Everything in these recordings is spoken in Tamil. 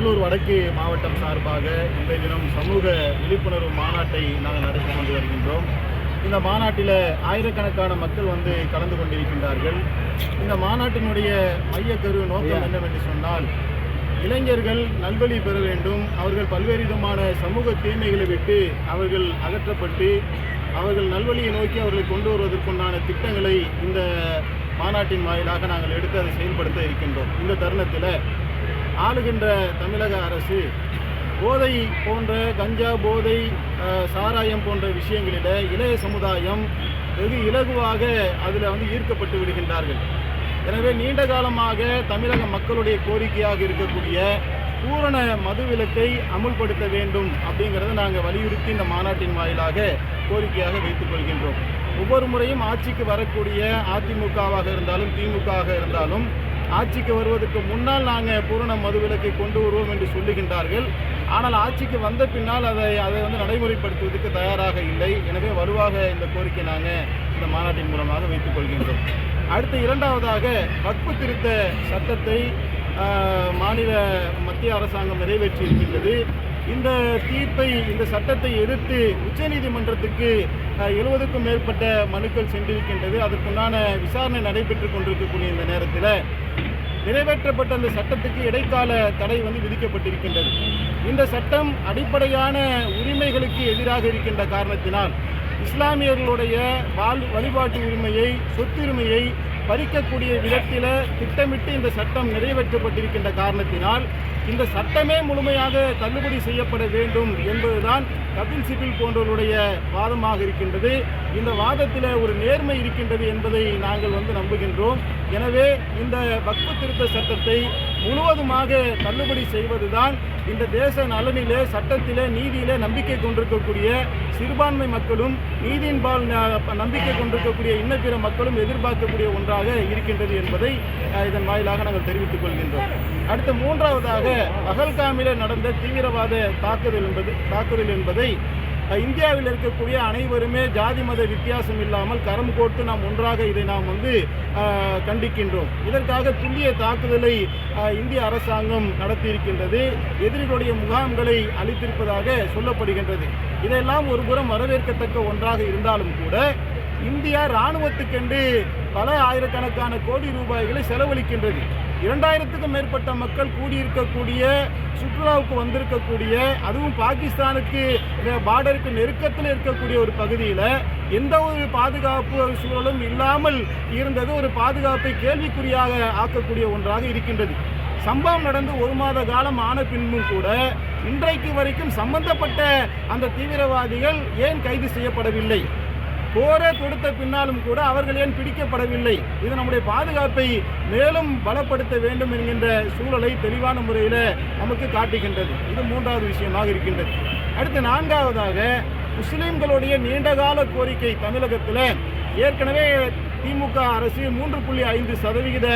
கடலூர் வடக்கு மாவட்டம் சார்பாக இன்றைய தினம் சமூக விழிப்புணர்வு மாநாட்டை நாங்கள் நடத்தி கொண்டு வருகின்றோம். இந்த மாநாட்டில் ஆயிரக்கணக்கான மக்கள் வந்து கலந்து கொண்டிருக்கின்றார்கள். இந்த மாநாட்டினுடைய மையக்கரு நோக்கம் என்னவென்று சொன்னால் இளைஞர்கள் நல்வழி பெற வேண்டும். அவர்கள் பல்வேறு விதமான சமூக தீமைகளை விட்டு அவர்கள் அகற்றப்பட்டு அவர்கள் நல்வழியை நோக்கி அவர்களை கொண்டு வருவதற்குண்டான திட்டங்களை இந்த மாநாட்டின் வாயிலாக நாங்கள் எடுத்து அதை செயல்படுத்த இருக்கின்றோம். இந்த தருணத்தில் ஆளுகின்ற தமிழக அரசு போதை போன்ற கஞ்சா போதை சாராயம் போன்ற விஷயங்களில் இளைய சமுதாயம் வெகு இலகுவாக அதில் வந்து ஈர்க்கப்பட்டு விடுகின்றார்கள். எனவே நீண்ட காலமாக தமிழக மக்களுடைய கோரிக்கையாக இருக்கக்கூடிய பூரண மதுவிலக்கை அமுல்படுத்த வேண்டும் அப்படிங்கிறத நாங்கள் வலியுறுத்தி இந்த மாநாட்டின் வாயிலாக கோரிக்கையாக வைத்துக் கொள்கின்றோம். ஒவ்வொரு முறையும் ஆட்சிக்கு வரக்கூடிய அதிமுகவாக இருந்தாலும் திமுகவாக இருந்தாலும் ஆட்சிக்கு வருவதற்கு முன்னால் நாங்கள் பூரண மதுவிலக்கை கொண்டு வருவோம் என்று சொல்லுகின்றார்கள். ஆனால் ஆட்சிக்கு வந்த பின்னால் அதை அதை வந்து நடைமுறைப்படுத்துவதற்கு தயாராக இல்லை. எனவே வலுவாக இந்த கோரிக்கை நாங்கள் இந்த மாநாட்டின் மூலமாக வைத்துக் கொள்கின்றோம். அடுத்து இரண்டாவதாக வக்பு திருத்த சட்டத்தை மாநில மத்திய அரசாங்கம் நிறைவேற்றி இருக்கின்றது இந்த தீர்ப்பை இந்த சட்டத்தை எதிர்த்து உச்சநீதிமன்றத்துக்கு எழுபதுக்கும் மேற்பட்ட மனுக்கள் சென்றிருக்கின்றது. அதற்குண்டான விசாரணை நடைபெற்றுக் கொண்டிருக்கக்கூடிய இந்த நேரத்தில் நிறைவேற்றப்பட்ட அந்த சட்டத்துக்கு இடைக்கால தடை வந்து விதிக்கப்பட்டிருக்கின்றது. இந்த சட்டம் அடிப்படையான உரிமைகளுக்கு எதிராக இருக்கின்ற காரணத்தினால் இஸ்லாமியர்களுடைய வாழ் வழிபாட்டு உரிமையை சொத்துரிமையை பறிக்கக்கூடிய விதத்தில் திட்டமிட்டு இந்த சட்டம் நிறைவேற்றப்பட்டிருக்கின்ற காரணத்தினால் இந்த சட்டமே முழுமையாக தள்ளுபடி செய்யப்பட வேண்டும் என்பதுதான் கபில் சிபில் போன்றவருடைய வாதமாக இருக்கின்றது. இந்த வாதத்தில் ஒரு நேர்மை இருக்கின்றது என்பதை நாங்கள் வந்து நம்புகின்றோம். எனவே இந்த வக்பு திருத்த சட்டத்தை முழுவதுமாக தள்ளுபடி செய்வதுதான் இந்த தேச நலனிலே சட்டத்திலே நீதியிலே நம்பிக்கை கொண்டிருக்கக்கூடிய சிறுபான்மை மக்களும் நீதியின்பால் ந- நம்பிக்கை கொண்டிருக்கக்கூடிய இன்ன பிற மக்களும் எதிர்பார்க்கக்கூடிய ஒன்றாக இருக்கின்றது என்பதை இதன் வாயிலாக நாங்கள் தெரிவித்துக் கொள்கின்றோம். அடுத்து மூன்றாவதாக பகல்காமிலே நடந்த தீவிரவாத தாக்குதல் என்பது தாக்குதல் என்பதை இந்தியாவில் இருக்கக்கூடிய அனைவருமே ஜாதி மத வித்தியாசம் இல்லாமல் கரம் கோர்த்து நாம் ஒன்றாக இதை நாம் வந்து கண்டிக்கின்றோம். இதற்காக துல்லிய தாக்குதலை இந்திய அரசாங்கம் நடத்தியிருக்கின்றது. எதிரிகளுடைய முகாம்களை அளித்திருப்பதாக சொல்லப்படுகின்றது. இதெல்லாம் ஒருபுறம் வரவேற்கத்தக்க ஒன்றாக இருந்தாலும் கூட இந்தியா இராணுவத்துக்கென்று பல ஆயிரக்கணக்கான கோடி ரூபாய்களை செலவழிக்கின்றது. இரண்டாயிரத்துக்கும் மேற்பட்ட மக்கள் கூடியிருக்கக்கூடிய சுற்றுலாவுக்கு வந்திருக்கக்கூடிய அதுவும் பாகிஸ்தானுக்கு பார்டருக்கு நெருக்கத்தில் இருக்கக்கூடிய ஒரு பகுதியில் எந்த ஒரு பாதுகாப்பு சூழலும் இல்லாமல் இருந்தது. ஒரு பாதுகாப்பை கேள்விக்குறியாக ஆக்கக்கூடிய ஒன்றாக இருக்கின்றது. சம்பவம் நடந்து ஒரு மாத காலம் ஆன பின்பும் கூட இன்றைக்கு வரைக்கும் சம்பந்தப்பட்ட அந்த தீவிரவாதிகள் ஏன் கைது செய்யப்படவில்லை? போரே தொடுத்த பின்னாலும் கூட அவர்கள் ஏன் பிடிக்கப்படவில்லை? இது நம்முடைய பாதுகாப்பை மேலும் பலப்படுத்த வேண்டும் என்கின்ற சூழலை தெளிவான முறையில் நமக்கு காட்டுகின்றது. இது மூன்றாவது விஷயமாக இருக்கின்றது. அடுத்து நான்காவதாக முஸ்லீம்களுடைய நீண்டகால கோரிக்கை தமிழகத்தில் ஏற்கனவே திமுக அரசு மூன்று புள்ளி ஐந்து சதவிகித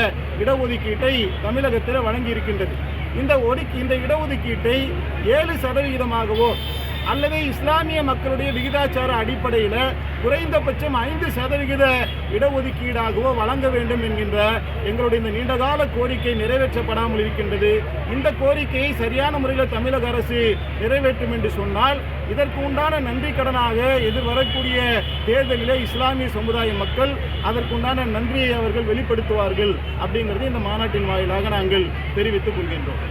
இடஒதுக்கீட்டை தமிழகத்தில் வழங்கி இருக்கின்றது இந்த ஒதுக்கி இந்த இடஒதுக்கீட்டை ஏழு சதவிகிதமாகவோ அல்லது இஸ்லாமிய மக்களுடைய விகிதாச்சார அடிப்படையில் குறைந்தபட்சம் ஐந்து சதவிகித இடஒதுக்கீடாகவோ வழங்க வேண்டும் என்கின்ற எங்களுடைய இந்த நீண்டகால கோரிக்கை நிறைவேற்றப்படாமல் இருக்கின்றது. இந்த கோரிக்கையை சரியான முறையில் தமிழக அரசு நிறைவேற்றும் என்று சொன்னால் இதற்கு உண்டான நன்றி கடனாக எதிர்வரக்கூடிய தேர்தலிலே இஸ்லாமிய சமுதாய மக்கள் அதற்குண்டான நன்றியை அவர்கள் வெளிப்படுத்துவார்கள் அப்படிங்கிறது இந்த மாநாட்டின் வாயிலாக நாங்கள் தெரிவித்துக் கொள்கின்றோம்.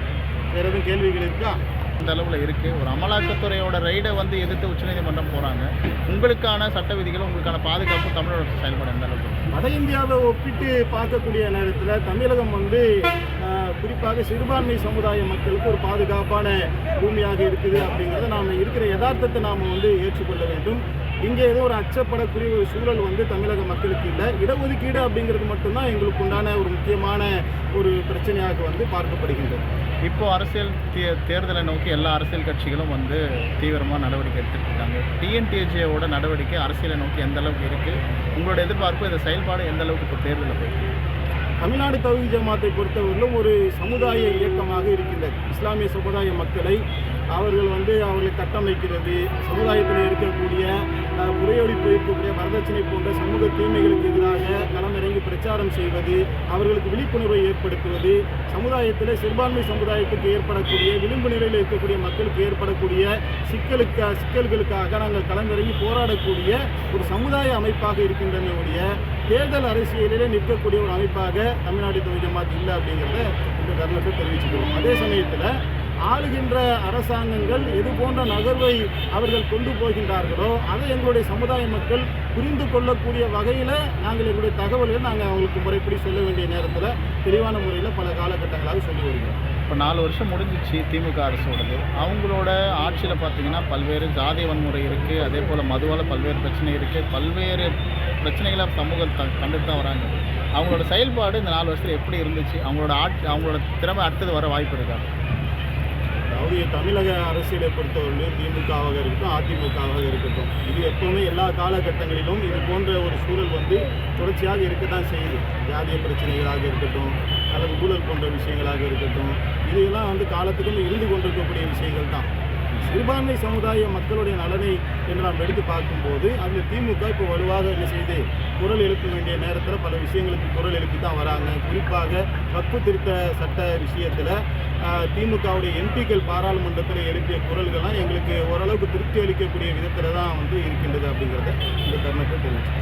வேறு எதுவும் கேள்விகள் இருக்கா? இந்த அளவில் இருக்குது ஒரு அமலாக்கத்துறையோட ரைடை வந்து எதிர்த்து உச்சநீதிமன்றம் போகிறாங்க உங்களுக்கான சட்ட விதிகள் உங்களுக்கான பாதுகாப்பு தமிழக அரசு செயல்பட எந்த அளவுக்கு வட இந்தியாவை ஒப்பிட்டு பார்க்கக்கூடிய நேரத்தில் தமிழகம் வந்து குறிப்பாக சிறுபான்மை சமுதாய மக்களுக்கு ஒரு பாதுகாப்பான பூமியாக இருக்குது அப்படிங்கிறத நாம் இருக்கிற யதார்த்தத்தை நாம் வந்து ஏற்றுக்கொள்ள வேண்டும். இங்கே ஏதோ ஒரு அச்சப்படக்கூடிய ஒரு சூழல் வந்து தமிழக மக்களுக்கு இல்லை. இடஒதுக்கீடு அப்படிங்கிறது மட்டும்தான் எங்களுக்கு உண்டான ஒரு முக்கியமான ஒரு பிரச்சனையாக வந்து பார்க்கப்படுகின்றது. இப்போ அரசியல் தே தேர்தலை நோக்கி எல்லா அரசியல் கட்சிகளும் வந்து தீவிரமாக நடவடிக்கை எடுத்துட்டு இருக்காங்க. நடவடிக்கை அரசியலை நோக்கி எந்த அளவுக்கு இருக்குது உங்களோட எதிர்பார்ப்பு இந்த செயல்பாடு எந்த அளவுக்கு இப்போ தேர்தலில் போயிருக்கு தமிழ்நாடு தகுதி ஜமாத்தை பொறுத்தவரையிலும் ஒரு சமுதாய இயக்கமாக இருக்கின்றது. இஸ்லாமிய சமுதாய மக்களை அவர்கள் வந்து அவர்களை கட்டமைக்கிறது சமுதாயத்தில் இருக்கக்கூடிய அஹ், இருக்கக்கூடிய வரதட்சணை போன்ற சமூக தீமைகளுக்கு எதிராக களமிறங்கி பிரச்சாரம் செய்வது அவர்களுக்கு விழிப்புணர்வை ஏற்படுத்துவது சமுதாயத்தில் சிறுபான்மை சமுதாயத்துக்கு ஏற்படக்கூடிய விளிம்பு நிலையில் இருக்கக்கூடிய மக்களுக்கு ஏற்படக்கூடிய சிக்கலுக்கு சிக்கல்களுக்காக நாங்கள் களமிறங்கி போராடக்கூடிய ஒரு சமுதாய அமைப்பாக இருக்கின்றனுடைய தேர்தல் அரசியலிலே நிற்கக்கூடிய ஒரு அமைப்பாக தமிழ்நாடு தொகுதி ஜமாத் இல்லை அப்படிங்கிறத இந்த தருணத்தை தெரிவிச்சுக்கிறோம். அதே சமயத்தில் ஆளுகின்ற அரசாங்கங்கள் எது போன்ற நகர்வை அவர்கள் கொண்டு போகின்றார்களோ அதை எங்களுடைய சமுதாய மக்கள் புரிந்து கொள்ளக்கூடிய வகையில் நாங்கள் எங்களுடைய தகவல்களை நாங்கள் அவங்களுக்கு முறைப்படி சொல்ல வேண்டிய நேரத்தில் தெளிவான முறையில் பல காலகட்டங்களாக சொல்லி வருகிறோம். இப்போ நாலு வருஷம் முடிஞ்சிச்சு திமுக அரசோடது. அவங்களோட ஆட்சியில் பார்த்தீங்கன்னா பல்வேறு ஜாதி வன்முறை இருக்குது அதே போல் மதுவால் பல்வேறு பிரச்சனை இருக்குது பல்வேறு பிரச்சனைகளை சமூகம் த கண்டுட்டு தான் வராங்க. அவங்களோட செயல்பாடு இந்த நாலு வருஷத்தில் எப்படி இருந்துச்சு? அவங்களோட ஆட்சி அவங்களோட திறமை அடுத்தது வர வாய்ப்பு இருக்கா? அதாவது தமிழக அரசியலை பொறுத்தவரையிலும் திமுகவாக இருக்கட்டும் அதிமுகவாக இருக்கட்டும் இது எப்போவுமே எல்லா காலகட்டங்களிலும் இது போன்ற ஒரு சூழல் வந்து தொடர்ச்சியாக இருக்க தான் செய்யுது. ஜாதிய பிரச்சனைகளாக இருக்கட்டும் அல்லது ஊழல் போன்ற விஷயங்களாக இருக்கட்டும் இதெல்லாம் வந்து காலத்துக்கும் இருந்து கொண்டிருக்கக்கூடிய விஷயங்கள் தான். சிறுபான்மை சமுதாய மக்களுடைய நலனை என்று நாம் எடுத்து பார்க்கும்போது அதில் திமுக இப்போ வலுவாக என்ன செய்து குரல் எழுப்ப வேண்டிய நேரத்தில் பல விஷயங்களுக்கு குரல் எழுப்பி தான் வராங்க. குறிப்பாக வக்பு திருத்த சட்ட விஷயத்தில் திமுகவுடைய எம்பிக்கள் பாராளுமன்றத்தில் எழுப்பிய குரல்கள்லாம் எங்களுக்கு ஓரளவுக்கு திருப்தி அளிக்கக்கூடிய விதத்தில் தான் வந்து இருக்கின்றது அப்படிங்கிறத இந்த தருணத்தை தெரிவிச்சு